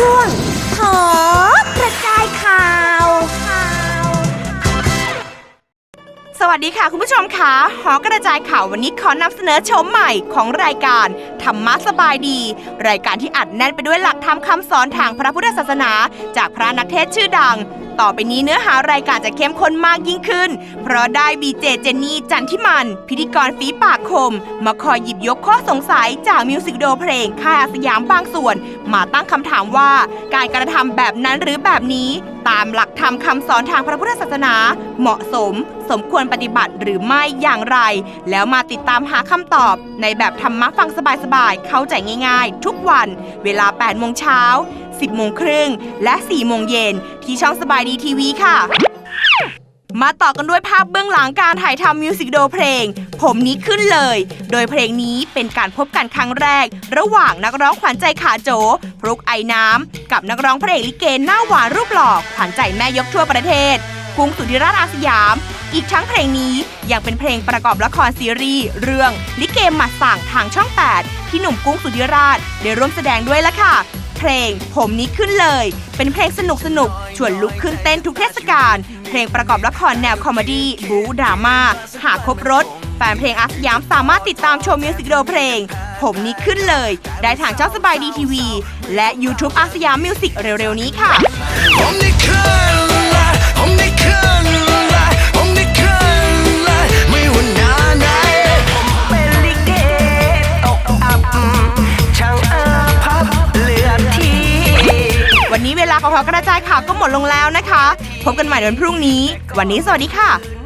ช่วงขอกระจายข่าวข่าสวัสดีค่ะคุณผู้ชมค่ะหอกระจายข่าววันนี้ขอนำเสนอชมใหม่ของรายการธรรมะสบายดี รายการที่อัดแน่นไปด้วยหลักธรรมคำสอนทางพระพุทธศาสนา จากพระนักเทศชื่อดัง ต่อไปนี้เนื้อหารายการจะเข้มข้นมากยิ่งขึ้น เพราะได้บีเจเจนนี่จันทิมัน พิธีกรฝีปากคม มาคอยหยิบยกข้อสงสัยจากมิวสิกวิดีโอเพลงค่ายอาสยามบางส่วน มาตั้งคำถามว่าการกระทำแบบนั้นหรือแบบนี้ ตามหลักธรรมคำสอนทางพระพุทธศาสนา เหมาะสม สมควรปฏิบัติหรือไม่อย่างไร แล้วมาติดตามหาคำตอบ ในแบบธรรมะฟังสบายๆเข้าใจง่าย ๆ ทุกวัน เวลา8โมงเช้า 10โมงครึ่งและ4โมงเย็นที่ช่องสบายดีทีวีค่ะ มาต่อกันด้วยภาพเบื้องหลังการถ่ายทำมิวสิกวิดีโอเพลง ผมนี้ขึ้นเลย โดยเพลงนี้เป็นการพบกันครั้งแรก ระหว่างนักร้องขวัญใจขาโจพรุกไอน้ำกับนักร้องพระเอกลิเกหน้าหวานรูปหล่อขวัญใจแม่ยกทั่วประเทศกุ้งสุธิราชอาสยาม อีกทั้งเพลงนี้ยังเป็นเพลงประกอบละครซีรีส์เรื่องลิเกหมัดสั่งทางช่อง 8 ที่หนุ่มกุ้งสุธิราชได้ร่วมแสดงด้วยละค่ะ เพลง ผมนี้ขึ้นเลย เป็นเพลงสนุกสนุกชวนลุกขึ้นเต้นทุกเทศกาลเพลงประกอบละครแนวคอมเมดี้บู๊ดราม่าหากครบรถแฟนเพลงอาสยามสามารถติดตามชมมิวสิกวิดีโอเพลง ผมนี้ขึ้นเลย ได้ทางเจ้าสบายดีทีวี และ YouTube อาสยามมิวสิกเร็วๆนี้ค่ะ วันนี้เวลาของเรากระจายข่าวก็หมดลงแล้วนะคะ พบกันใหม่วันพรุ่งนี้ วันนี้สวัสดีค่ะ